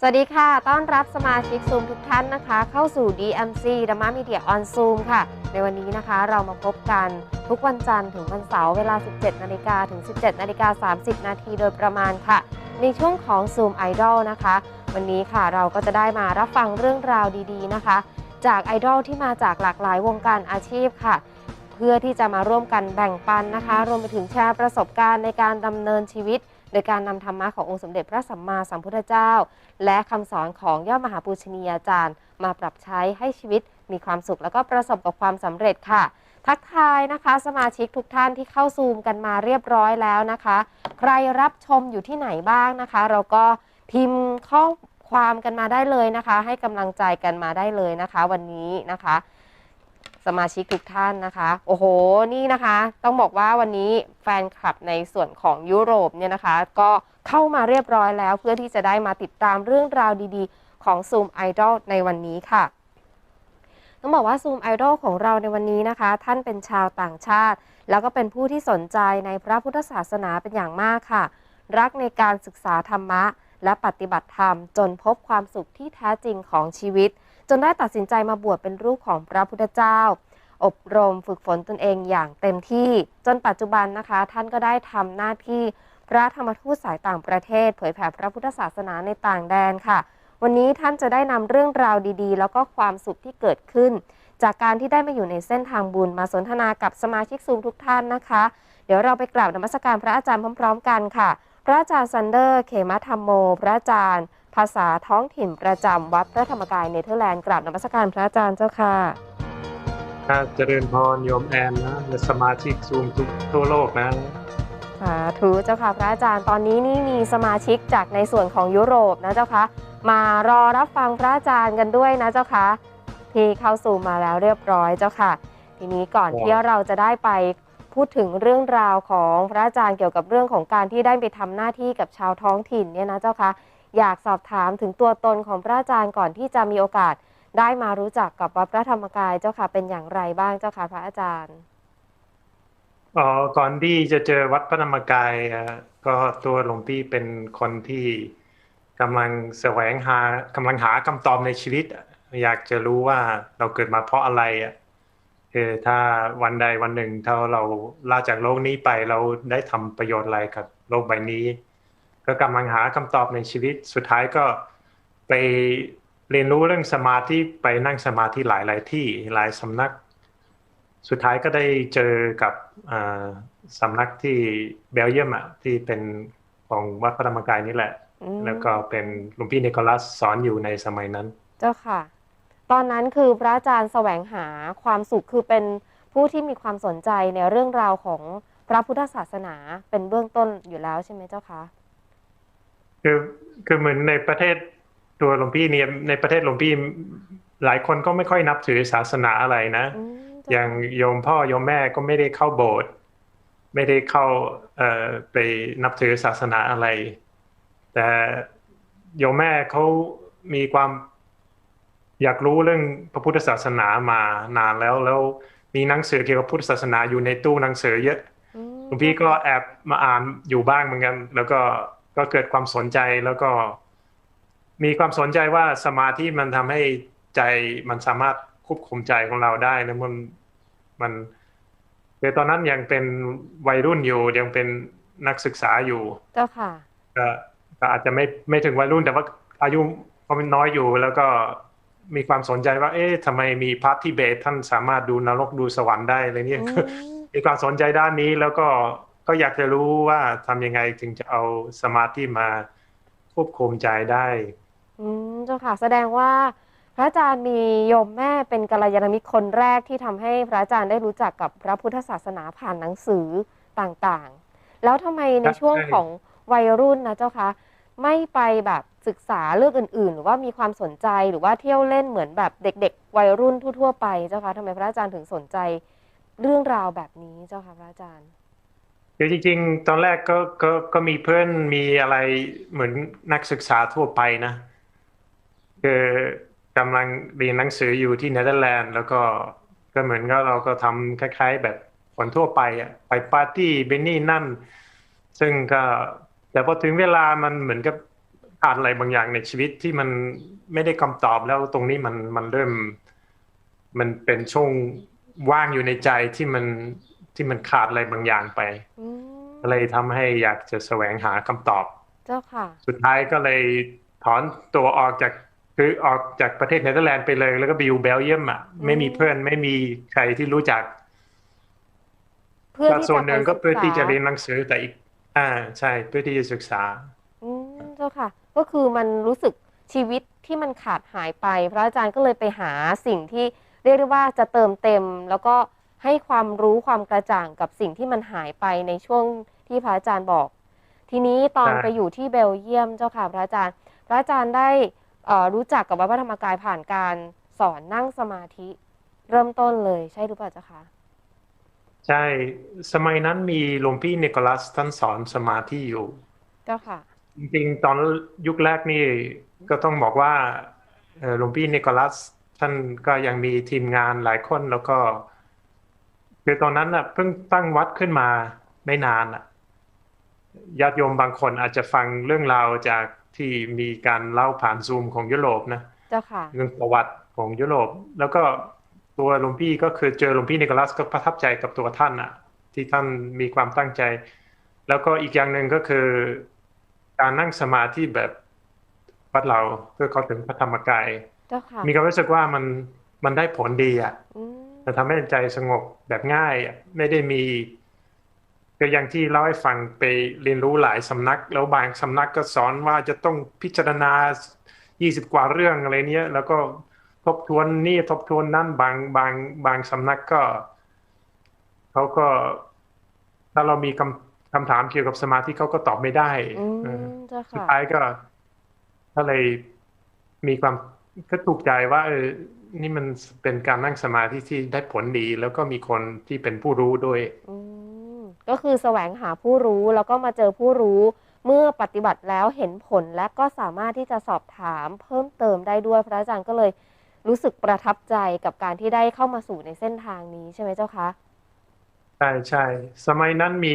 สวัสดีค่ะ ต้อนรับสมาชิกซูมทุกท่านนะคะ เข้าสู่ DMC d h a m a Media on Zoom ค่ะ ในวันนี้นะคะเรามาพบกันทุกวันจันทร์ถึงวันเสาร์เวลา 17 นาฬิกาถึง 17 นาฬิกา 30 นาทีโดยประมาณค่ะ ในช่วงของ Zoom Idol นะคะ วันนี้ค่ะเราก็จะได้มารับฟังเรื่องราวดีๆนะคะ จากไอดอลที่มาจากหลากหลายวงการอาชีพค่ะ เพื่อที่จะมาร่วมกันแบ่งปันนะคะ รวมไปถึงแชร์ประสบการณ์ในการดำเนินชีวิต โดยการนำธรรมะขององค์สมเด็จพระสัมมาสัมพุทธเจ้า และคำสอนของยอมหาปูชนียาจารย์ มาปรับใช้ให้ชีวิตมีความสุขแล้วก็ประสบกับความสำเร็จค่ะ ทักทายนะคะ สมาชิกทุกท่านที่เข้าซูมกันมาเรียบร้อยแล้วนะคะ ใครรับชมอยู่ที่ไหนบ้างนะคะ เราก็พิมพ์ข้อความกันมาได้เลยนะคะ ให้กำลังใจกันมาได้เลยนะคะ วันนี้นะคะ สมาชิกทุกท่านนะคะ โอ้โห นี่นะคะ ต้องบอกว่าวันนี้แฟนคลับในส่วนของยุโรปเนี่ยนะคะ ก็เข้ามาเรียบร้อยแล้วเพื่อที่จะได้มาติดตามเรื่องราวดีๆ ของ Zoom Idol ในวันนี้ค่ะ ต้องบอกว่า Zoom Idol ของเราในวันนี้นะคะ ท่านเป็นชาวต่างชาติ แล้วก็เป็นผู้ที่สนใจในพระพุทธศาสนาเป็นอย่างมากค่ะ รักในการศึกษาธรรมะ และปฏิบัติธรรม จนพบความสุขที่แท้จริงของชีวิต จนได้ตัดสินใจมาบวชเป็นรูปของพระพุทธเจ้า อบรมฝึกฝนตนเองอย่างเต็มที่ จนปัจจุบันนะคะ ท่านก็ได้ทำหน้าที่พระธรรมทูตสายต่างประเทศ เผยแผ่พระพุทธศาสนาในต่างแดนค่ะ วันนี้ท่านจะได้นำเรื่องราวดีๆ แล้วก็ความสุขที่เกิดขึ้น จากการที่ได้มาอยู่ในเส้นทางบุญมาสนทนากับสมาชิกซูมทุกท่านนะคะ เดี๋ยวเราไปกราบนมัสการพระอาจารย์พร้อม ๆ กันค่ะ พระอาจารย์ซันเดอร์ เขมธรรมโม พระอาจารย์ ภาษาท้องถิ่นประจำวัดพระธรรมกายเนเธอร์แลนด์กราบนมัสการพระอาจารย์เจ้าค่ะถ้าเจริญพรโยมแอนนะและสมาชิกซูมทุกทั่วโลกนะสาธุเจ้าค่ะพระอาจารย์ตอนนี้นี่มีสมาชิกจากในส่วนของยุโรปนะเจ้าคะมารอรับฟังพระอาจารย์กันด้วยนะเจ้าคะที่เข้าสู่มาแล้วเรียบร้อยเจ้าค่ะ ทีนี้ก่อนครับที่เราจะได้ไปพูดถึงเรื่องราวของพระอาจารย์เกี่ยวกับเรื่องของการที่ได้ไปทำหน้าที่กับชาวท้องถิ่นเนี่ยนะเจ้าคะ อยากสอบถามถึงตัวตนของพระอาจารย์ก่อนที่จะมีโอกาสได้มารู้จักกับวัดพระธรรมกายเจ้าค่ะเป็นอย่างไรบ้างเจ้าค่ะพระอาจารย์อ๋อก่อนที่จะเจอวัดพระธรรมกายก็ตัวหลวงพี่เป็นคนที่กำลังแสวงหากำลังหาคำตอบในชีวิตอะอยากจะรู้ว่าเราเกิดมาเพราะอะไรอะคือถ้าวันใดวันหนึ่งถ้าเราลาจากโลกนี้ไปเราได้ทำประโยชน์อะไรกับโลกใบนี้ ก็กำลังหาคำตอบในชีวิตสุดท้ายก็ไปเรียนรู้เรื่องสมาธิไปนั่งสมาธิหลายหลายๆที่หลายสำนัก สุดท้ายก็ได้เจอกับอ่าสำนักที่เบลเยียมอะที่เป็นของวัดพระธรรมกายนี่แหละอืมแล้วก็เป็นหลวงพี่นิโคลัสสอนอยู่ในสมัยนั้น เจ้าค่ะ ตอนนั้นคือพระอาจารย์แสวงหาความสุขคือเป็นผู้ที่มีความสนใจในเรื่องราวของพระพุทธศาสนาเป็นเบื้องต้นอยู่แล้วใช่ไหมเจ้าคะ คือคือเหมือนในประเทศตัวหลวงพี่เนี่ยในประเทศหลวงพี่หลายคนก็ไม่ค่อยนับถือศาสนาอะไรนะอืมเจ้อย่างโยมพ่อโยมแม่ก็ไม่ได้เข้าโบสถ์ไม่ได้เข้าเอ่อไปนับถือศาสนาอะไร แต่โยมแม่เขามีความอยากรู้เรื่องพระพุทธศาสนามานานแล้วแล้วมีหนังสือเกี่ยวกับพุทธศาสนาอยู่ในตู้หนังสือเยอะอืมหลวงพี่ก็แอบมาอ่านอยู่บ้างเหมือนกัน แล้วก็ ก็เกิดความสนใจแล้วก็ มีความสนใจว่าสมาธิมันทำให้ใจมันสามารถควบคุมใจของเราได้แล้วมันมันคือตอนนั้นยังเป็นวัยรุ่นอยู่ยังเป็นนักศึกษาอยู่ เจ้าค่ะก็ก็อาจจะไม่ไม่ถึงวัยรุ่นแต่ว่าอายุก็เป็นน้อยอยู่แล้วก็มีความสนใจว่า เอ๊ะทำไมมีพระทิเบตท่านสามารถดูนรกดูสวรรค์ได้อะไรเนี่ยอืมมีความสนใจด้านนี้แล้วก็ ก็อยากจะรู้ว่าทำยังไงถึงจะเอาสมาธิมาควบคุมใจได้ อืมเจ้าค่ะ แสดงว่า พระอาจารย์มีโยมแม่เป็นกัลยาณมิตรคนแรกที่ทำให้พระอาจารย์ได้รู้จักกับพระพุทธศาสนาผ่านหนังสือต่างๆ แล้วทำไมในช่วงของวัยรุ่นนะเจ้าคะไม่ไปแบบศึกษาเรื่องอื่นๆ หรือว่ามีความสนใจหรือว่าเที่ยวเล่นเหมือนแบบเด็ก ๆ วัยรุ่นทั่วๆไปเจ้าคะทำไมพระอาจารย์ถึงสนใจเรื่องราวแบบนี้เจ้าคะพระอาจารย์ คือจริงๆ ตอนแรกก็ก็ก็มีเพื่อนมีอะไรเหมือนนักศึกษาทั่วไปนะ คือกำลังเรียนหนังสืออยู่ที่เนเธอร์แลนด์ แล้วก็ก็เหมือนกับเราก็ทำคล้าย ๆ แบบคนทั่วไปอะไปปาร์ตี้เบนนี่นั่น ซึ่งก็แต่พอถึงเวลามันเหมือนกับขาดอะไรบางอย่างในชีวิตที่มันไม่ได้คำตอบแล้วตรงนี้มันมันเริ่ม มันเป็นช่วงว่างอยู่ในใจที่มัน ที่มันขาดอะไรบางอย่างไปอืมก็เลยทำให้อยากจะแสวงหาคำตอบ เจ้าค่ะ สุดท้ายก็เลยถอนตัวออกจากคือออกจากประเทศเนเธอร์แลนด์ไปเลย แล้วก็ไปอยู่เบลเยียมอะไม่มีเพื่อนไม่มีใครที่รู้จักเพื่อก็ที่ส่วจะนหไปนึ่งก็ศึเพื่อที่จะษาเรียนหนังสือแต่อีก อ่า ใช่เพื่อที่จะศึกษา อืมเจ้าค่ะ ก็คือมันรู้สึกชีวิตที่มันขาดหายไป พระอาจารย์ก็เลยไปหาสิ่งที่เรียกได้ว่าจะเติมเต็ม แล้วก็ ให้ความรู้ความกระจ่างกับสิ่งที่มันหายไปในช่วงที่พระอาจารย์บอก ทีนี้ตอนใช่ไปอยู่ที่เบลเยียมเจ้าค่ะพระอาจารย์ พระอาจารย์ได้เอ่อรู้จักกับวัดพระธรรมกายผ่านการสอนนั่งสมาธิเริ่มต้นเลยใช่หรือเปล่าเจ้าคะใช่ สมัยนั้นมีหลวงพี่นิโคลัสท่านสอนสมาธิอยู่เจ้าค่ะจริงๆตอนยุคแรกนี่ก็ต้องบอกว่าเอ่อหลวงพี่นิโคลัสท่านก็ยังมีทีมงานหลายคนแล้วก็ คือตอนนั้นน่ะเพิ่งตั้งวัดขึ้นมาไม่นานน่ะญาติโยมบางคนอาจจะฟังเรื่องราวจากที่มีการเล่าผ่านซูมของยุโรปนะเจ้าค่ะเรื่องประวัติของยุโรป แล้วก็ตัวหลวงพี่ก็คือเจอหลวงพี่นิโคลัสก็ประทับใจกับตัวท่านอะ ที่ท่านมีความตั้งใจ แล้วก็อีกอย่างหนึ่งก็คือ การนั่งสมาธิแบบวัดเราเพื่อเข้าถึงพระธรรมกายเจ้าค่ะมีความรู้สึกว่ามันมันได้ผลดีอะ อืมมันทำให้ใจสงบแบบง่ายอะไม่ได้มีก็อย่างที่เล่าให้ฟังไปเรียนรู้หลายสำนัก แล้วบางสำนักก็สอนว่าจะต้องพิจารณา 20 กว่าเรื่องอะไรเนี้ย แล้วก็ทบทวนนี่ทบทวนนั่นบางบางบางสำนักก็เขาก็ถ้าเรามีคำคำถามเกี่ยวกับสมาธิเขาก็ตอบไม่ได้อืเออมเจ้าสุดค่ะท้ายก็ก็เลยมีความก็ถูกใจว่าเออ นี่มันเป็นการนั่งสมาธิที่ได้ผลดี แล้วก็มีคนที่เป็นผู้รู้ด้วยอืมก็คือแสวงหาผู้รู้แล้วก็มาเจอผู้รู้ เมื่อปฏิบัติแล้วเห็นผลและก็สามารถที่จะสอบถามเพิ่มเติมได้ด้วยพระอาจารย์ก็เลยรู้สึกประทับใจกับการที่ได้เข้ามาสู่ในเส้นทางนี้ใช่ไหมเจ้าคะใช่ใช่สมัยนั้นมี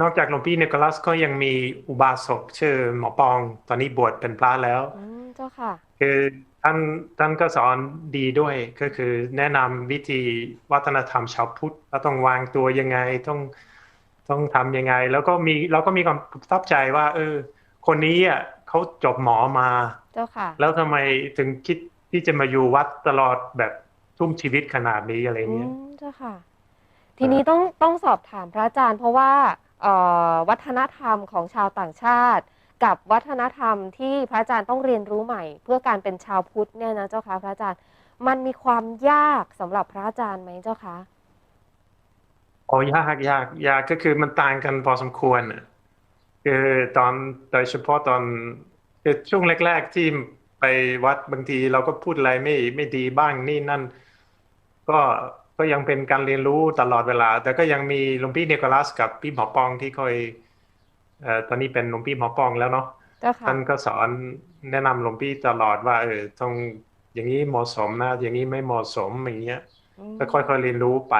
นอกจากหลวงพี่นิโคลัสก็ยังมีอุบาสกชื่อหมอปอง ตอนนี้บวชเป็นพระแล้วอืมเจ้าค่ะ คือ ท่านท่านก็สอนดีด้วยก็คือแนะนำวิธีวัฒนธรรมชาวพุทธว่าต้องวางตัวยังไงต้องต้องทำยังไง แล้วก็มีเราก็มีความประทับใจว่า เออ คนนี้อะเขาจบหมอมาเจ้าค่ะ แล้วทำไมถึงคิดที่จะมาอยู่วัดตลอดแบบทุ่มชีวิตขนาดนี้อะไรอืเงี้ยมเจ้าค่ะ ทีนี้ต้องต้องสอบถามพระอาจารย์ เพราะว่าเอ่อวัฒนธรรมของชาวต่างชาติ กับวัฒนธรรมที่พระอาจารย์ต้องเรียนรู้ใหม่ เพื่อการเป็นชาวพุทธเนี่ยนะเจ้าคะพระอาจารย์มันมีความยากสำหรับพระอาจารย์ไหมเจ้าคะอ๋อยากยากยากก็คือมันต่างกันพอสมควรคือตอนโดยเฉพาะตอนคือช่วงแรก ๆ ที่ไปวัดบางทีเราก็พูดอะไรไม่ไม่ดีบ้างนี่นั่น ก็ก็ยังเป็นการเรียนรู้ตลอดเวลา แต่ก็ยังมีหลวงพี่เนโคลัสกับพี่หมอปองที่คอย ตอนนี้เป็นหลวงพี่หมอปองแล้วเนาะเจ้าค่ะท่านก็สอนแนะนำหลวงพี่ตลอดว่าเออต้องอย่างนี้เหมาะสมนะ อย่างนี้ไม่เหมาะสมอย่างเงี้ยอืมก็ค่อยๆเรียนรู้ไป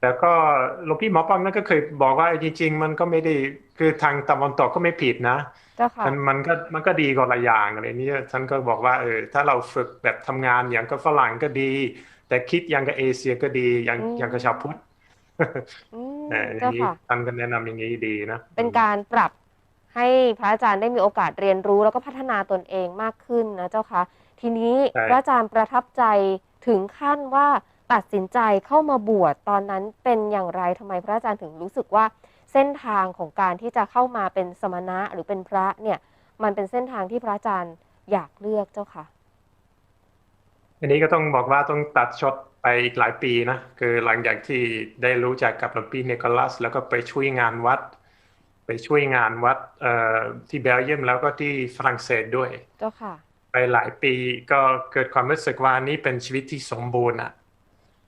แต่ก็หลวงพี่หมอปองนั่นก็เคยบอกว่าจริง ๆ มันก็ไม่ได้คือทางตะวันตกก็ไม่ผิดนะเจ้าค่ะมันมันก็มันก็ดีกว่าละอย่างอะไรนี้ท่านก็บอกว่าเออถ้าเราฝึกแบบทำงานอย่างกับฝรั่งก็ดี แต่คิดอย่างกับเอเชียก็ดีอย่างอืมอย่างกับชาวพุทธ อืมเอออย่าเจ้างนี้ค่ะท่านก็แนะนำอย่างนี้ดีนะ เป็นการปรับให้พระอาจารย์ได้มีโอกาสเรียนรู้แล้วก็พัฒนาตนเองมากขึ้นนะเจ้าคะทีนี้ใช่พระอาจารย์ประทับใจถึงขั้นว่าตัดสินใจเข้ามาบวชตอนนั้นเป็นอย่างไรทำไมพระอาจารย์ถึงรู้สึกว่าเส้นทางของการที่จะเข้ามาเป็นสมณะหรือเป็นพระเนี่ย มันเป็นเส้นทางที่พระอาจารย์อยากเลือกเจ้าค่ะ อันนี้ก็ต้องบอกว่าต้องตัดช็อตไปอีกหลายปีนะคือหลังจากที่ได้รู้จักกับหลวงพี่นิโคลัส แล้วก็ไปช่วยงานวัด ไปช่วยงานวัดเอ่อที่เบลเยียมแล้วก็ที่ฝรั่งเศสด้วยเจ้าค่ะ ไปหลายปีก็เกิดความรู้สึกว่านี่เป็นชีวิตที่สมบูรณ์อะ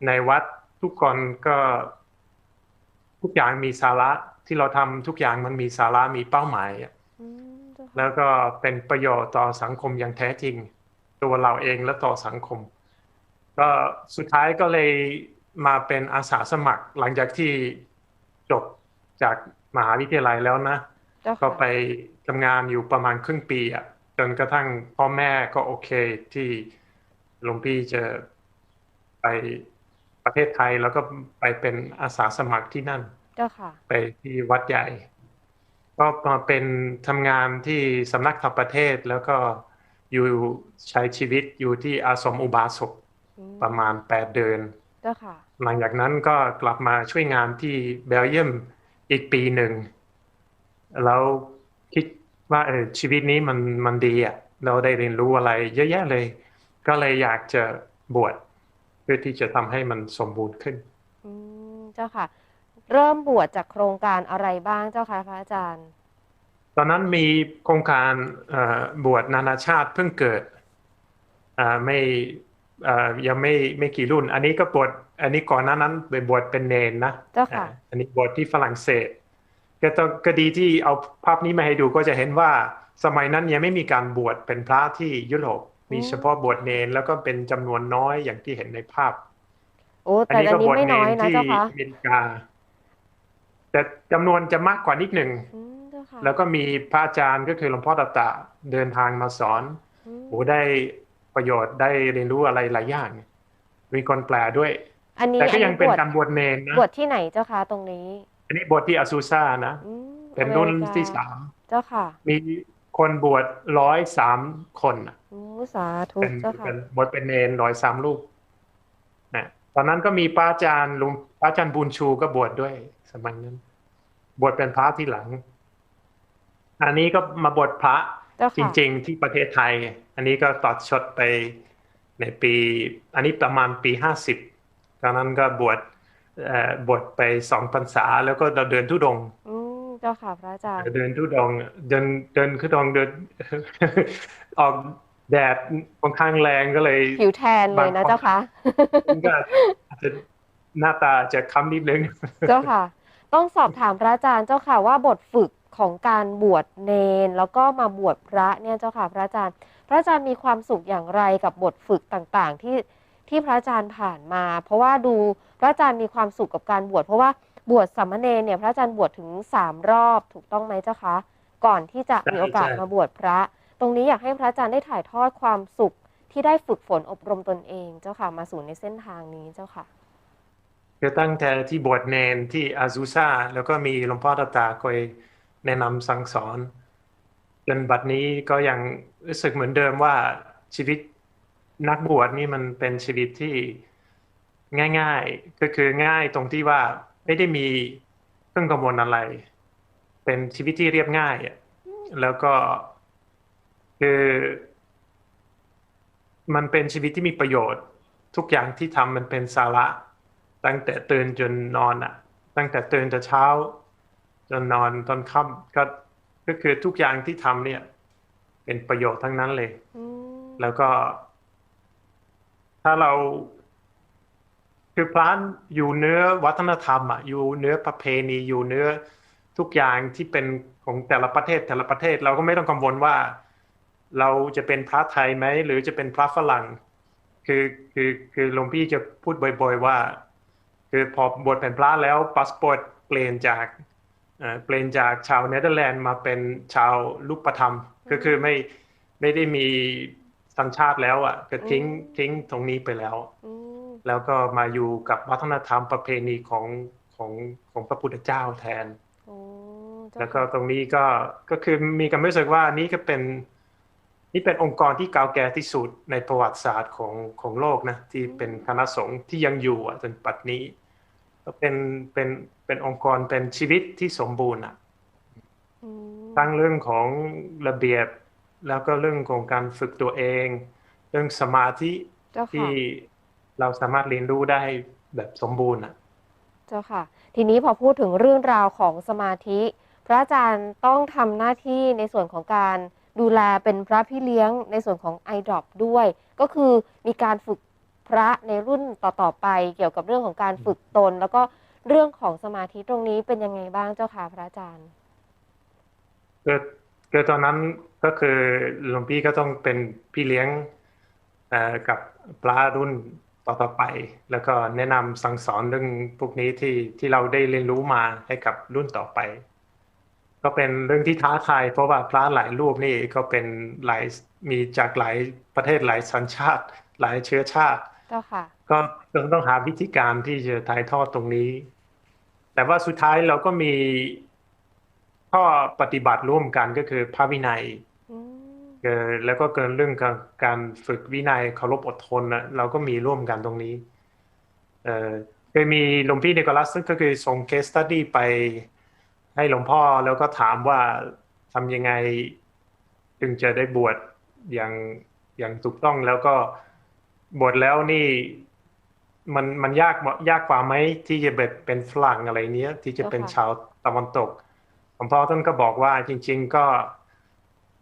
ในวัดทุกคนก็ทุกอย่างมีสาระที่เราทำทุกอย่างมันมีสาระมีเป้าหมายอะอืมเจ้าค่ะแล้วก็เป็นประโยชน์ต่อสังคมอย่างแท้จริง ตัวเราเองและต่อสังคม ก็สุดท้ายก็เลยมาเป็นอาสาสมัครหลังจากที่จบจากมหาวิทยาลัยแล้วนะเจ้าก็ค่ะไปทำงานอยู่ประมาณครึ่งปีอะจนกระทั่งพ่อแม่ก็โอเคที่หลวงพี่จะไปประเทศไทยแล้วก็ไปเป็นอาสาสมัครที่นั่นเจ้าค่ะไปที่วัดใหญ่ ก็มาเป็นทำงานที่สำนักธรรมประเทศแล้วก็ อยู่ใช้ชีวิตอยู่ที่อาสมอุบาสกอืมประมาณแปดเดือนเจ้าค่ะหลังจากนั้นก็กลับมาช่วยงานที่เบลเยียมอีกปีหนึ่ง แล้วคิดว่าเออชีวิตนี้มันมันดีอะ เราได้เรียนรู้อะไรเยอะแยะเลย ก็เลยอยากจะบวชเพื่อที่จะทำให้มันสมบูรณ์ขึ้น อืมเจ้าค่ะ เริ่มบวชจากโครงการอะไรบ้างเจ้าค่ะพระอาจารย์ ตอนนั้นมีโครงการเอ่อบวชนานาชาติเพิ่งเกิดอ่าไม่เอ่อยังไม่ไม่กี่รุ่น อันนี้ก็บวชอันนี้ก่อนหน้านั้นไปบวชเป็นเนนนะเจ้าค่ะอ่าอันนี้บวชที่ฝรั่งเศสก็ต้องก็ดีที่เอาภาพนี้มาให้ดูก็จะเห็นว่าสมัยนั้นยังไม่มีการบวชเป็นพระที่ยุโรปมีอืมเฉพาะบวชเนนแล้วก็เป็นจำนวนน้อยอย่างที่เห็นในภาพโอ้อันแต่นี้อัก็นนี้บวชไม่เนน้อนยนะที่เจ้าค่ะอเมริกาแต่จำนวนจะมากกว่านิดหนึ่งอืมเจ้าค่ะ แล้วก็มีพระอาจารย์ก็คือหลวงพ่อตาตะเดินทางมาสอนอืมโอ้ได้ประโยชน์ได้เรียนรู้อะไรหลายอย่างมีคนแปลด้วย อันนี้แต่ก็ยังเป็นอัการบวชเนนนะบวชที่ไหนเจ้าค่ะตรงนี้ อันนี้บวชที่อาซูซ่านะอืมเป็นรุ่นอเมริกาที่สามเจ้าค่ะ มีคนบวชร้อยสามคนน่ะอืมสาธุเป็นเจ้าค่ะเป็นบวชเป็นเนนร้อยสามลูกนะตอนนั้นก็มีพระอาจารย์ลุงพระอาจารย์บุญชูก็บวชด้วยสมัยนั้น บวชเป็นพระที่หลัง อันนี้ก็มาบวชพระเจ้าจค่ะริง ๆ ที่ประเทศไทย อันนี้ก็ตัดชดไปในปี อันนี้ประมาณปีห้าสิบตอนนั้นก็บวชเอ่อบวชไปสองพรรษา แล้วก็เราเดินทุดงค์อืมเจ้าค่ะพระอาจารย์เดินทุดงค์เดินเดินทุดงค์เดิน ออกแดดค่อนข้างแรงก็เลยผิวแทนเลยนะเจ้าค่ะก็อาจจะหน้าตาจะค้ำนิดนึงเจ้าค่ะ ต้องสอบถามพระอาจารย์เจ้าค่ะว่าบทฝึก ของการบวชเนน แล้วก็มาบวชพระเนี่ยเจ้าค่ะพระอาจารย์ พระอาจารย์มีความสุขอย่างไรกับบทฝึกต่างๆ ที่ที่พระอาจารย์ผ่านมา เพราะว่าดูพระอาจารย์มีความสุขกับการบวชเพราะว่าบวชสามเณรเนี่ยพระอาจารย์บวชถึงสามรอบถูกต้องไหมเจ้าคะก่อนที่จะมีโอกาสใช่มาบวชพระ ตรงนี้อยากให้พระอาจารย์ได้ถ่ายทอดความสุขที่ได้ฝึกฝนอบรมตนเองเจ้าค่ะมาสู่ในเส้นทางนี้เจ้าค่ะคือตั้งแต่ที่บวชเนนที่อาซูซ่าแล้วก็มีหลวงพ่อตาตาคอย แนะนำสั่งสอนจนบัดนี้ก็ยังรู้สึกเหมือนเดิมว่าชีวิตนักบวชนี่มันเป็นชีวิตที่ง่าย ๆ ก็คือง่ายตรงที่ว่าไม่ได้มีเครื่องกังวลอะไร เป็นชีวิตที่เรียบง่ายอะแล้วก็คือมันเป็นชีวิตที่มีประโยชน์ ทุกอย่างที่ทำมันเป็นสาระ ตั้งแต่ตื่นจนนอนอะ ตั้งแต่ตื่นแต่เช้า จนนอนตอนค่ำก็ก็คือทุกอย่างที่ทำเนี่ย เป็นประโยชน์ทั้งนั้นเลยอืมแล้วก็ ถ้าเราคือพระอยู่เนื้อวัฒนธรรมอะอยู่เนื้อประเพณีอยู่เนื้อทุกอย่างที่เป็นของแต่ละประเทศแต่ละประเทศ เราก็ไม่ต้องกังวลว่า เราจะเป็นพระไทยไหมหรือจะเป็นพระฝรั่ง คือคือคือหลวงพี่จะพูดบ่อย ๆ ว่า คือพอบวชเป็นพระแล้วพาสปอร์ตเปลี่ยนจาก เอ่อเปลี่ยนจากชาวเนเธอร์แลนด์มาเป็นชาวลูกประธรรม ก็คือไม่ไม่ได้มีสัญชาติแล้วอะก็ทิ้งทิ้งตรงนี้ไปแล้วอืมแล้วก็มาอยู่กับวัฒนธรรมประเพณีของของของพระพุทธเจ้าแทนโอ้เจ้าแล้วก็ค่ะตรงนี้ก็ก็คือมีความรู้สึกว่านี่ก็เป็นนี่เป็นองค์กรที่เก่าแก่ที่สุดในประวัติศาสตร์ของของโลกนะที่เป็นคณะสงฆ์ที่ยังอยู่อะจนปัจจุบันนี้ ก็เป็นเป็น เป็นองค์กรเป็นชีวิตที่สมบูรณ์อะอืมทั้งเรื่องของระเบียบ แล้วก็เรื่องของการฝึกตัวเอง เรื่องสมาธิเจ้าค่ะที่เราสามารถเรียนรู้ได้แบบสมบูรณ์อะ เจ้าค่ะ ทีนี้พอพูดถึงเรื่องราวของสมาธิ พระอาจารย์ต้องทำหน้าที่ในส่วนของการดูแลเป็นพระพี่เลี้ยงในส่วนของ i d r o p ด้วย ก็คือมีการฝึกพระในรุ่นต่อๆไป เกี่ยวกับเรื่องของการฝึกตน แล้วก็ เรื่องของสมาธิตรงนี้เป็นยังไงบ้างเจ้าค่ะพระอาจารย์ก็ก็ตอนนั้นก็คือหลวงพี่ก็ต้องเป็นพี่เลี้ยงกับพระรุ่นต่อๆไป แล้วก็แนะนำสั่งสอนเรื่องพวกนี้ที่ที่เราได้เรียนรู้มาให้กับรุ่นต่อไป ก็เป็นเรื่องที่ท้าทายเพราะว่าพระหลายรูปนี่ก็เป็นหลายมีจากหลายประเทศหลายสัญชาติ หลายเชื้อชาติ เจ้าค่ะ ก็ต้องหาวิธีการที่จะถ่ายทอดตรงนี้ แต่ว่าสุดท้ายเราก็มีข้อปฏิบัติร่วมกันก็คือพระวินัยอืมเอ่อแล้วก็เกินเรื่องการการฝึกวินัยเคารพอดทนนะเราก็มีร่วมกันตรงนี้เอ่อเคยมีหลวงพี่นิโคลัสก็คือส่งเคสตัดดี้ไปให้หลวงพ่อแล้วก็ถามว่าทำยังไงถึงจะได้บวชอย่างอย่างถูกต้องแล้วก็ บวชแล้วนี่มันมันยากยากกว่าไหมที่จะแบบเป็นฝรั่งอะไรเนี้ย ที่จะเป็นชาวตะวันตกหลวงพ่อท่านก็บอกว่าจริง ๆก็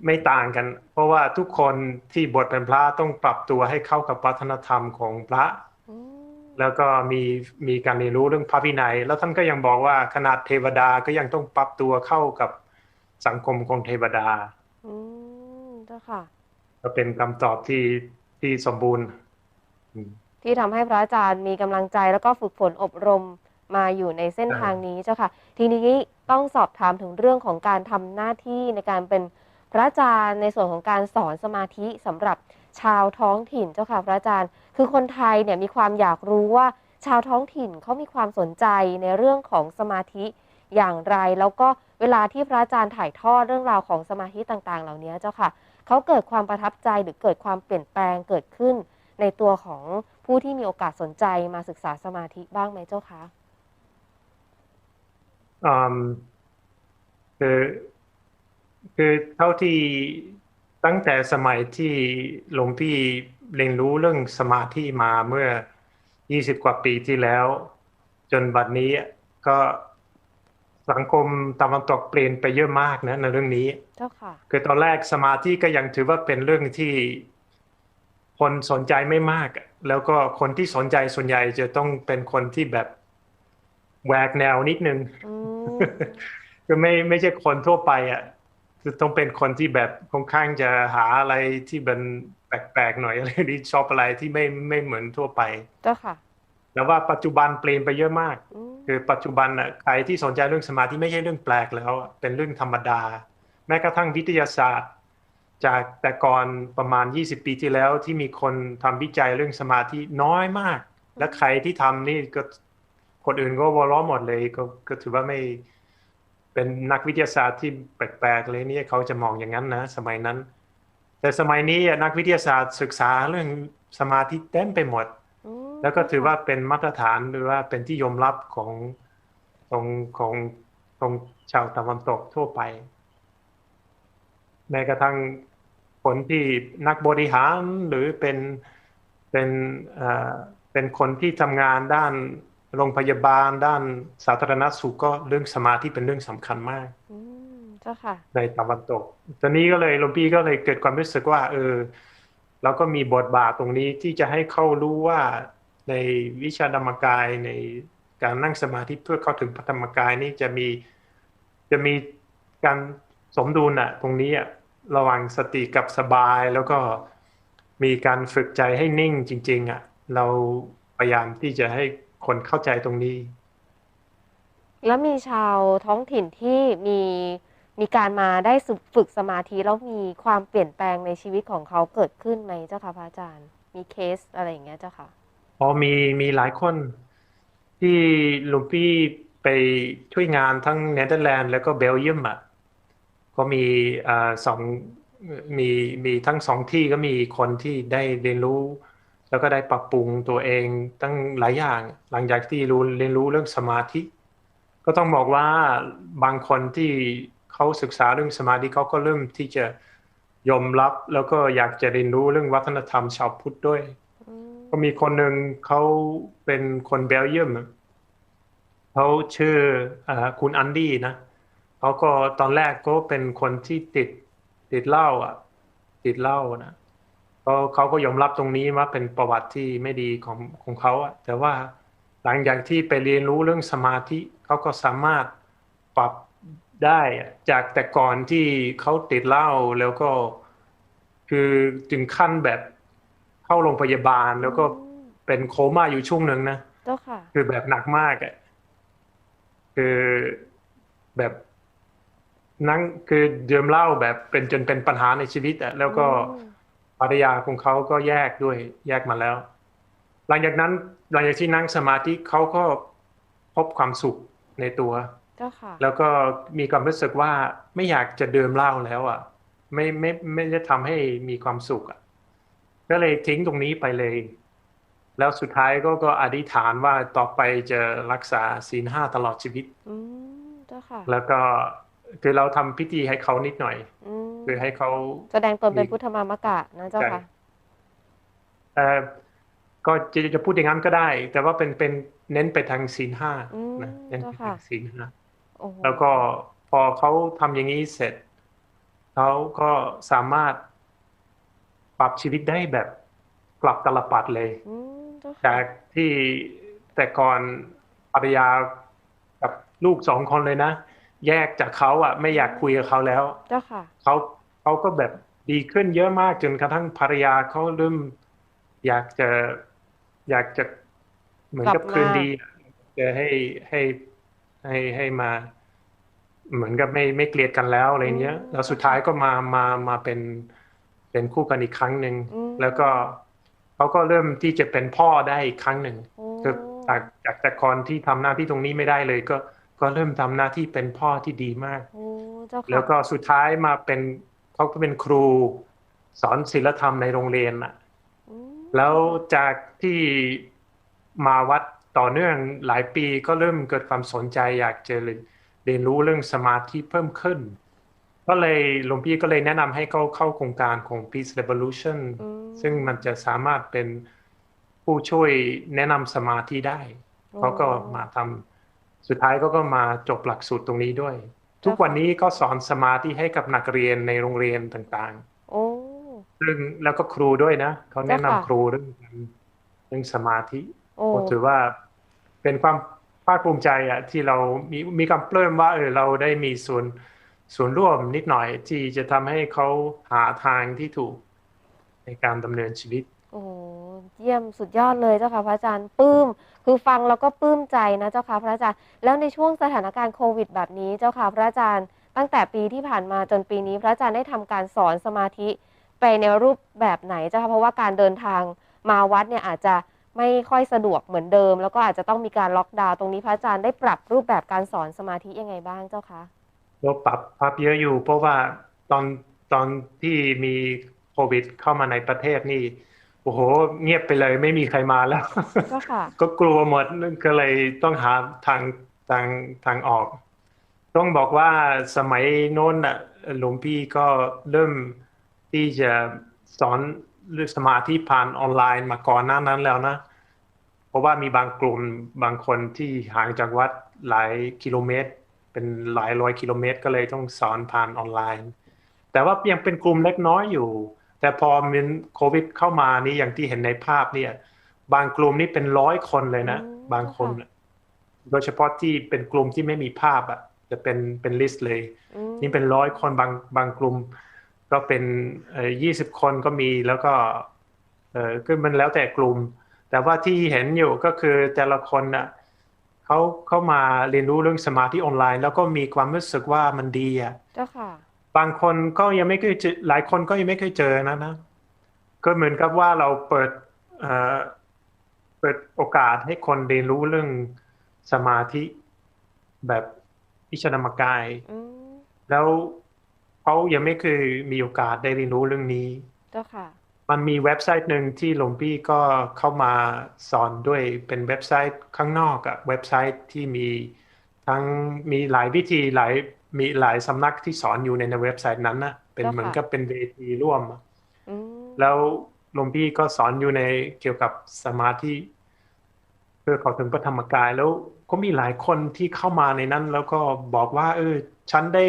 ไม่ต่างกัน เพราะว่าทุกคนที่บวชเป็นพระต้องปรับตัวให้เข้ากับวัฒนธรรมของพระอืมแล้วก็มีมีการเรียนรู้เรื่องพระวินัย แล้วท่านก็ยังบอกว่าขนาดเทวดาก็ยังต้องปรับตัวเข้ากับสังคมของเทวดาอืมเจ้าค่ะก็เป็นคำตอบที่ที่สมบูรณ์อืม ที่ทำให้พระอาจารย์มีกำลังใจแล้วก็ฝึกฝนอบรมมาอยู่ในเส้นทางนี้เจ้าค่ะ ทีนี้ต้องสอบถามถึงเรื่องของการทำหน้าที่ในการเป็นพระอาจารย์ในส่วนของการสอนสมาธิสำหรับชาวท้องถิ่นเจ้าค่ะพระอาจารย์ คือคนไทยเนี่ยมีความอยากรู้ว่าชาวท้องถิ่นเขามีความสนใจในเรื่องของสมาธิอย่างไร แล้วก็เวลาที่พระอาจารย์ถ่ายทอดเรื่องราวของสมาธิต่างๆ เหล่านี้เจ้าค่ะเขาเกิดความประทับใจหรือเกิดความเปลี่ยนแปลงเกิดขึ้น ในตัวของผู้ที่มีโอกาสสนใจมาศึกษาสมาธิบ้างไหมเจ้าคะอืมคือคือเท่าที่ตั้งแต่สมัยที่หลวงพี่เรียนรู้เรื่องสมาธิมาเมื่อ 20 กว่าปีที่แล้ว จนบัดนี้ก็สังคมตะวันตกเปลี่ยนไปเยอะมากนะในเรื่องนี้ เจ้าค่ะ คือตอนแรกสมาธิก็ยังถือว่าเป็นเรื่องที่ คนสนใจไม่มาก แล้วก็คนที่สนใจส่วนใหญ่จะต้องเป็นคนที่แบบแหวกแนวนิดนึงอืมคือไม่ไม่ใช่คนทั่วไปอะคือต้องเป็นคนที่แบบค่อนข้างจะหาอะไรที่เป็นแปลกๆหน่อยอะไรที่ชอบอะไรที่ไม่ไม่เหมือนทั่วไปเจ้าค่ะแล้วว่าปัจจุบันเปลี่ยนไปเยอะมากอืมคือปัจจุบันอะใครที่สนใจเรื่องสมาธิไม่ใช่เรื่องแปลกแล้วอะเป็นเรื่องธรรมดา แม้กระทั่งวิทยาศาสตร์ จากแต่ก่อนประมาณ 20 ปีที่แล้วที่มีคนทำวิจัยเรื่องสมาธิน้อยมาก และใครที่ทำนี่ก็คนอื่นก็วอล้อหมดเลยก็ก็ถือว่าไม่เป็นนักวิทยาศาสตร์ที่แปลกๆเลยเนี่ยเขาจะมองอย่างนั้นนะ สมัยนั้น แต่สมัยนี้อะนักวิทยาศาสตร์ศึกษาเรื่องสมาธิเต็มไปหมดอืมแล้วก็ถือว่าเป็นมาตรฐานหรือว่าเป็นที่ยอมรับของของของของชาวตะวันตกทั่วไปแม้กระทั่ง คนที่นักบริหารหรือเป็นเป็นเอ่อเป็นคนที่ทำงานด้านโรงพยาบาลด้านสาธารณสุขก็เรื่องสมาธิเป็นเรื่องสำคัญมากอืมเจ้าค่ะในตะวันตก ตอนนี้ก็เลยหลวงพี่ก็เลยเกิดความรู้สึกว่า เออเราก็มีบทบาทตรงนี้ที่จะให้เขารู้ว่าในวิชาธรรมกายในการนั่งสมาธิเพื่อเข้าถึงพระธรรมกายนี่จะมีจะมีการสมดุลอะตรงนี้อะ ระหว่างสติกับสบายแล้วก็มีการฝึกใจให้นิ่งจริง ๆอะเราพยายามที่จะให้คนเข้าใจตรงนี้ แล้วมีชาวท้องถิ่นที่มีมีการมาได้ฝึกสมาธิแล้วมีความเปลี่ยนแปลงในชีวิตของเขาเกิดขึ้นไหมเจ้าค่ะพระอาจารย์ มีเคสอะไรอย่างเงี้ยเจ้าค่ะอ๋อมีมีหลายคนที่หลวงพี่ไปช่วยงานทั้งเนเธอร์แลนด์แล้วก็เบลเยียมอะ ก็มีอสองมีมีทั้งสองที่ก็มีคนที่ได้เรียนรู้ แล้วก็ได้ปรับปรุงตัวเองตั้งหลายอย่าง หลังจากที่รู้เรียนรู้เรื่องสมาธิ ก็ต้องบอกว่าบางคนที่เขาศึกษาเรื่องสมาธิเขาก็เริ่มที่จะยอมรับแล้วก็อยากจะเรียนรู้เรื่องวัฒนธรรมชาวพุทธด้วย ก็มีคนหนึ่งเขาเป็นคนเบลเยียมเขาชื่ออคุณอันดี้นะ เขาก็ตอนแรกก็เป็นคนที่ติดติดเหล้าอะ ติดเหล้านะเขาเขาก็ยอมรับตรงนี้ว่าเป็นประวัติที่ไม่ดีของของเขาอะ แต่ว่าหลังจากที่ไปเรียนรู้เรื่องสมาธิเขาก็สามารถปรับได้อะจากแต่ก่อนที่เขาติดเหล้าแล้วก็ คือถึงขั้นแบบเข้าโรงพยาบาลแล้วก็อืมเป็นโคม่าอยู่ช่วงหนึ่งนะเจ้าค่ะ คือแบบหนักมากอะคือแบบ นั่งคือดื่มเหล้าแบบเป็นจนเป็นปัญหาในชีวิตอะแล้วก็อืมภรรยาของเขาก็แยกด้วยแยกมาแล้ว หลังจากนั้นหลังจากที่นั่งสมาธิเขาก็พบความสุขในตัวเจ้าค่ะแล้วก็มีความรู้สึกว่าไม่อยากจะดื่มเหล้าแล้วอะ ไม่ไม่ไม่ได้ทำให้มีความสุขอะก็เลยทิ้งตรงนี้ไปเลย แล้วสุดท้ายก็ก็อธิษฐานว่าต่อไปจะรักษาศีลห้าตลอดชีวิตอืมเจ้าค่ะแล้วก็ คือเราทำพิธีให้เขานิดหน่อยอืมคือให้เขาแสดงตนเป็นพุทธมามกะนะเจ้าค่ะเอ่อก็จะจะพูดอย่างนั้นก็ได้ แต่ว่าเป็นเป็นเน้นไปทางศีลห้าอืมนะเน้นไปเจ้าค่ะทางศีลห้าโอ้โหแล้วก็พอเขาทำอย่างนี้เสร็จเขาก็สามารถปรับชีวิตได้แบบกลับตลปัดเลยอืมเจ้าค่ะจากที่แต่ก่อนภรรยากับลูกสองคนเลยนะ แยกจากเขาอะ ไม่อยากคุยกับเขาแล้วเจ้าค่ะเขาเขาก็แบบดีขึ้นเยอะมากจนกระทั่งภรรยาเขาเริ่ม อยากจะอยากจะเหมือนกับกลับมาคืนดีอะจะให้ให้ให้ให้มา เหมือนกับไม่ไม่เกลียดกันแล้วอะไรเงี้ยแล้วสุดท้ายก็มามามาเป็นเป็นคู่กันอีกครั้งหนึ่งอืมแล้วก็เขาก็เริ่มที่จะเป็นพ่อได้อีกครั้งหนึ่งโอ้คือจากจากแต่ก่อนที่ทำหน้าที่ตรงนี้ไม่ได้เลยก็ ก็เริ่มทำหน้าที่เป็นพ่อที่ดีมากโอ้เจ้าค่ะแล้วก็สุดท้ายมาเป็นเขาก็เป็นครูสอนศิลธรรมในโรงเรียนอะอืมแล้วจากที่มาวัดต่อเนื่องหลายปีก็เริ่มเกิดความสนใจอยากจะเรียนรู้เรื่องสมาธิเพิ่มขึ้น ก็เลยหลวงพี่ก็เลยแนะนำให้เขาเข้าโครงการของ Peace Revolution อืมซึ่งมันจะสามารถเป็นผู้ช่วยแนะนำสมาธิได้เขาก็มาทำ สุดท้ายก็ก็มาจบหลักสูตรตรงนี้ด้วย ทุกวันนี้ก็สอนสมาธิให้กับนักเรียนในโรงเรียนต่างโอ้ๆซึ่งแล้วก็ครูด้วยนะเขาแนะนำเจ้าค่ะครูเรื่องการเรื่องสมาธิโอ้ผมถือว่าเป็นความภาคภูมิใจอะที่เรามีมีความปลื้มว่าเออเราได้มีส่วนส่วนร่วมนิดหน่อยที่จะทำให้เขาหาทางที่ถูกในการดำเนินชีวิตโอ้โห เยี่ยมสุดยอดเลยเจ้าค่ะพระอาจารย์ปลื้มคือฟังแล้วก็ปลื้มใจนะเจ้าค่ะพระอาจารย์แล้วในช่วงสถานการณ์โควิด แบบนี้เจ้าค่ะพระอาจารย์ ตั้งแต่ปีที่ผ่านมาจนปีนี้ พระอาจารย์ได้ทำการสอนสมาธิไปในรูปแบบไหนเจ้าค่ะเพราะว่าการเดินทางมาวัดเนี่ยอาจจะไม่ค่อยสะดวกเหมือนเดิม แล้วก็อาจจะต้องมีการล็อกดาวน์ตรงนี้พระอาจารย์ได้ปรับรูปแบบการสอนสมาธิยังไงบ้างเจ้าคะก็ปรับปรับเยอะอยู่ เพราะว่าตอนตอนที่มีโควิด เข้ามาในประเทศนี่ โอ้โห เงียบไปเลยไม่มีใครมาแล้วเจ้าค่ะก็กลัวหมดก็เลยต้องหาทางทางทางออก ต้องบอกว่าสมัยโน้นน่ะหลวงพี่ก็เริ่มที่จะสอนเรื่องสมาธิผ่านออนไลน์มาก่อนหน้านั้นแล้วนะ เพราะว่ามีบางกลุ่มบางคนที่ห่างจากวัดหลายกิโลเมตร เป็นหลายร้อยกิโลเมตร ก็เลยต้องสอนผ่านออนไลน์ แต่ว่ายังเป็นกลุ่มเล็กน้อยอยู่ แต่พอมีโควิดเข้ามานี่อย่างที่เห็นในภาพเนี่ย บางกลุ่มนี่เป็นร้อยคนเลยนะอืมบางคนน่ะโดยเฉพาะที่เป็นกลุ่มที่ไม่มีภาพอะ จะเป็นเป็นลิสต์เลยอืมนี่เป็นร้อยคนบางบางกลุ่ม ก็เป็นเอ่อยี่สิบคนก็มีแล้วก็เออก็มันแล้วแต่กลุ่ม แต่ว่าที่เห็นอยู่ก็คือแต่ละคนน่ะเขาเขามาเรียนรู้เรื่องสมาธิออนไลน์ แล้วก็มีความรู้สึกว่ามันดีอะเจ้าค่ะ บางคนก็ยังไม่เคยเจอหลายคนก็ยังไม่เคยเจอนะนะ ก็เหมือนกับว่าเราเปิดเอ่อเปิดโอกาสให้คนเรียนรู้เรื่องสมาธิแบบวิชนามกายอืมแล้วเขายังไม่เคยมีโอกาสได้เรียนรู้เรื่องนี้เจ้าค่ะ มันมีเว็บไซต์หนึ่งที่หลวงพี่ก็เข้ามาสอนด้วยเป็นเว็บไซต์ข้างนอกอะเว็บไซต์ที่มีทั้งมีหลายวิธีหลาย มีหลายสำนักที่สอนอยู่ในในเว็บไซต์นั้นนะเป็นเจ้าค่ะเหมือนกับเป็นเวทีร่วมอะอืมแล้วหลวงพี่ก็สอนอยู่ในเกี่ยวกับสมาธิเพื่อเข้าถึงพระธรรมกายแล้วก็มีหลายคนที่เข้ามาในนั้น แล้วก็บอกว่า เออ ฉันได้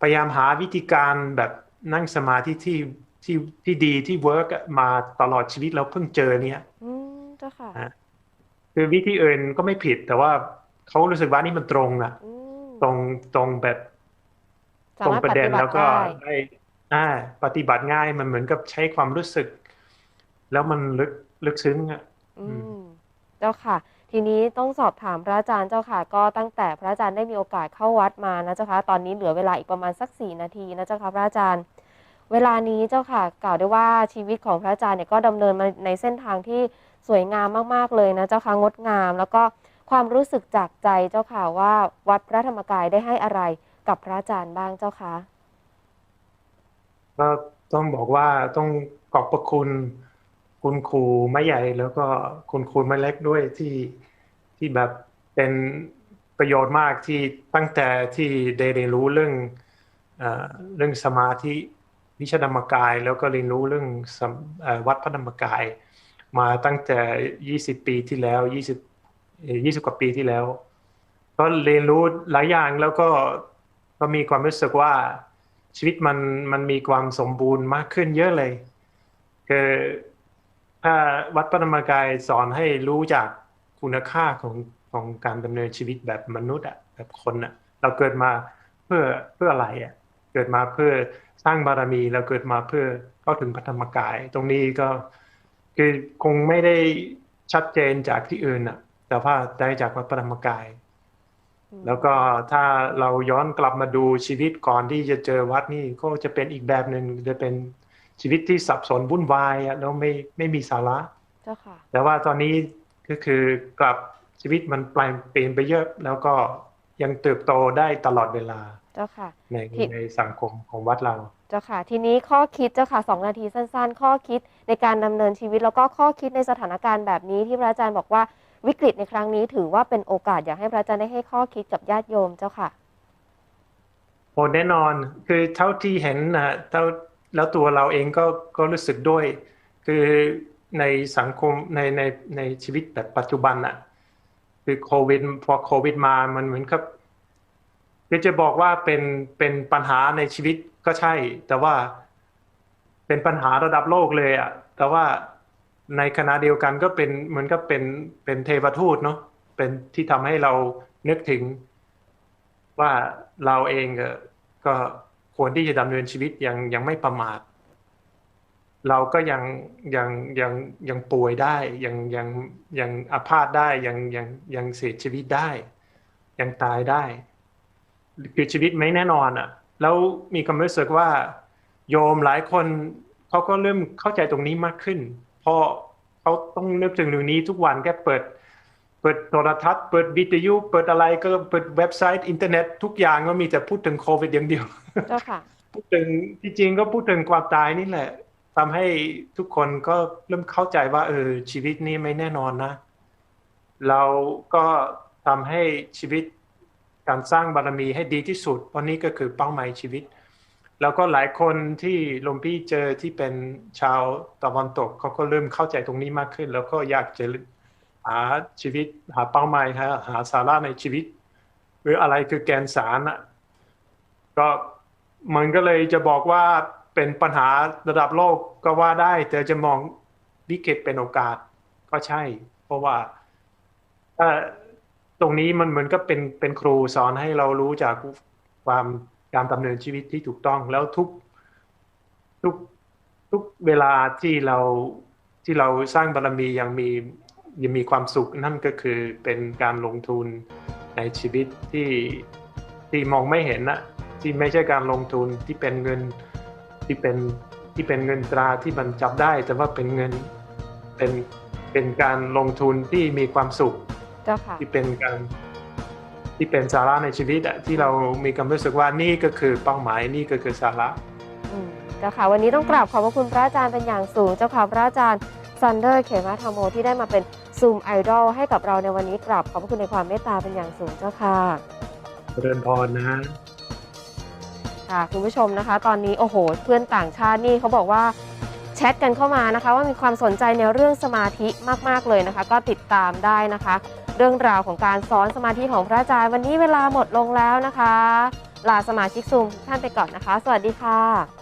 พยายามหาวิธีการแบบนั่งสมาธิที่ที่ที่ดีที่เวิร์กมาตลอดชีวิตแล้วเพิ่งเจอเนี่ย อืมเจ้าค่ะอะคือวิธีอื่นก็ไม่ผิด แต่ว่าเขารู้สึกว่านี่มันตรงอะอืมตรงตรงแบบสา ตรงมารถประปเด็ฏินบัแล้ติวก็ได้ได้อ่าปฏิบัติง่ายมันเหมือนกับใช้ความรู้สึก แล้วมันลึกลึกซึ้งอะอือืมเจ้าค่ะ ทีนี้ต้องสอบถามพระอาจารย์เจ้าค่ะ ก็ตั้งแต่พระอาจารย์ได้มีโอกาสเข้าวัดมานะเจ้าค่ะตอนนี้เหลือเวลาอีกประมาณสักสี่นาทีนะเจ้าค่ะพระอาจารย์ เวลานี้เจ้าค่ะ กล่าวได้ว่าชีวิตของพระอาจารย์เนี่ยก็ดำเนินมาในเส้นทางที่สวยงามมากๆเลยนะเจ้าค่ะงดงาม แล้วก็ความรู้สึกจากใจเจ้าค่ะว่าวัดพระธรรมกายได้ให้อะไร กับพระอาจารย์บ้างเจ้าคะก็ต้องบอกว่าต้องขอบพระคุณ คุณครูไม่ใหญ่ แล้วก็คุณครูไม่เล็กด้วยที่ที่แบบเป็นประโยชน์มากที่ตั้งแต่ที่ได้เรียนรู้เรื่องเอเรื่องสมาธิวิชาธรรมกาย แล้วก็เรียนรู้เรื่องอวัดพระธรรมกาย มาตั้งแต่ 20 ปีที่แล้ว 20เอ่อ20 กว่าปีที่แล้ว ก็เรียนรู้หลายอย่างแล้วก็ ก็มีความรู้สึกว่าชีวิตมันมันมีความสมบูรณ์มากขึ้นเยอะเลย คือถ้าวัดพระธรรมกายสอนให้รู้จากคุณค่าของของการดำเนินชีวิตแบบมนุษย์อะแบบคนอะเราเกิดมาเพื่อเพื่ออะไรอะเกิดมาเพื่อสร้างบารมีเราเกิดมาเพื่อเข้าถึงพระธรรมกาย ตรงนี้ก็คือคงไม่ได้ชัดเจนจากที่อื่นอะแต่ว่าได้จากวัดพระธรรมกาย แล้วก็ถ้าเราย้อนกลับมาดูชีวิตก่อนที่จะเจอวัดนี่ก็จะเป็นอีกแบบหนึ่งจะเป็นชีวิตที่สับสนวุ่นวายอะแล้วไม่ไม่มีสาระเจ้าค่ะแต่ว่าตอนนี้ก็คือกลับชีวิตมันเปลี่ยนเปลี่ยนไปเยอะ แล้วก็ยังเติบโตได้ตลอดเวลาเจ้าค่ะในที่ในสังคมของวัดเราเจ้าค่ะ ทีนี้ข้อคิดเจ้าค่ะสองนาทีสั้น ๆ ข้อคิดในการดำเนินชีวิตแล้วก็ข้อคิดในสถานการณ์แบบนี้ที่พระอาจารย์บอกว่า วิกฤตในครั้งนี้ถือว่าเป็นโอกาสอยากให้พระอาจารย์ได้ให้ข้อคิดกับญาติโยมเจ้าค่ะโอ้แน่นอนคือเท่าที่เห็นนะเท่าแล้วตัวเราเองก็ก็รู้สึกด้วย คือในสังคมในในในชีวิตแบบปัจจุบันอะคือโควิดพอโควิดมามันเหมือนกับคือจะบอกว่าเป็นเป็นปัญหาในชีวิตก็ใช่ แต่ว่าเป็นปัญหาระดับโลกเลยอะแต่ว่า ในขณะเดียวกันก็เป็นเหมือนกับเป็นเป็นเทวทูตเนาะเป็นที่ทำให้เรานึกถึงว่าเราเองก็ควรที่จะดำเนินชีวิตยังยังไม่ประมาท เราก็ยังยังยังยังป่วยได้ยังยังยังอาพาธได้ยังยังยังเสียชีวิตได้ ยังตายได้คือชีวิตไม่แน่นอนอะ แล้วมีความรู้สึกว่า โยมหลายคนเขาก็เริ่มเข้าใจตรงนี้มากขึ้น ราะเขาต้องนึกถึงเรื่องนี้ทุกวันแค่เปิด เปิดโทรทัศน์เปิดวิทยุเปิดอะไรก็เปิดเว็บไซต์อินเทอร์เน็ตทุกอย่างก็มีแต่พูดถึงโควิดอย่างเดียวเจ้าค่ะพูดถึงที่จริงก็พูดถึงความตายนี่แหละทำให้ทุกคนก็เริ่มเข้าใจว่า เออชีวิตนี้ไม่แน่นอนนะ เราก็ทำให้ชีวิตการสร้างบารมีให้ดีที่สุดเพราะนี่ก็คือเป้าหมายชีวิต แล้วก็หลายคนที่ลวงพี่เจอที่เป็นชาวตะวันตกเขาก็เริ่มเข้าใจตรงนี้มากขึ้น แล้วก็อยากจะหาชีวิตหาเป้าหมายหาหาสาระในชีวิต หรืออะไรคือแกนสารอะก็มันก็เลยจะบอกว่าเป็นปัญหาระดับโลกก็ว่าได้ แต่จะมองวิกฤตเป็นโอกาสก็ใช่ เพราะว่าตรงนี้มันเหมือนกับเป็นเป็นครูสอนให้เรารู้จากความ การดำเนินชีวิตที่ถูกต้องแล้วทุกทุกทุกเวลาที่เราที่เราสร้างบารมียังมียังมีความสุขนั่นก็คือเป็นการลงทุนในชีวิตที่ที่มองไม่เห็นนะที่ไม่ใช่การลงทุนที่เป็นเงินที่เป็นที่เป็นเงินตราที่มันจับได้ แต่ว่าเป็นเงินเป็นเป็นการลงทุนที่มีความสุขเจ้าค่ะที่เป็นการ ที่เป็นสาระในชีวิตอะที่เรามีความรู้สึกว่านี่ก็คือเป้าหมายนี่ก็คือสาระอืมเจ้าค่ะวันนี้ต้องกราบขอบพระคุณพระอาจารย์เป็นอย่างสูงเจ้าค่ะพระอาจารย์ซันเดอร์เขมาธรรมโมที่ได้มาเป็นซูมไอดอลให้กับเราในวันนี้กราบขอบพระคุณในความเมตตาเป็นอย่างสูงเจ้าค่ะเจริญพรนะค่ะคุณผู้ชมนะคะ ตอนนี้โอ้โห เพื่อนต่างชาตินี่เขาบอกว่าแชทกันเข้ามานะคะ ว่ามีความสนใจในเรื่องสมาธิมาก ๆ เลยนะคะ ก็ติดตามได้นะคะ เรื่องราวของการสอนสมาธิของพระอาจารย์วันนี้เวลาหมดลงแล้วนะคะ ลาสมาชิกซูมทุกท่านไปก่อนนะคะ สวัสดีค่ะ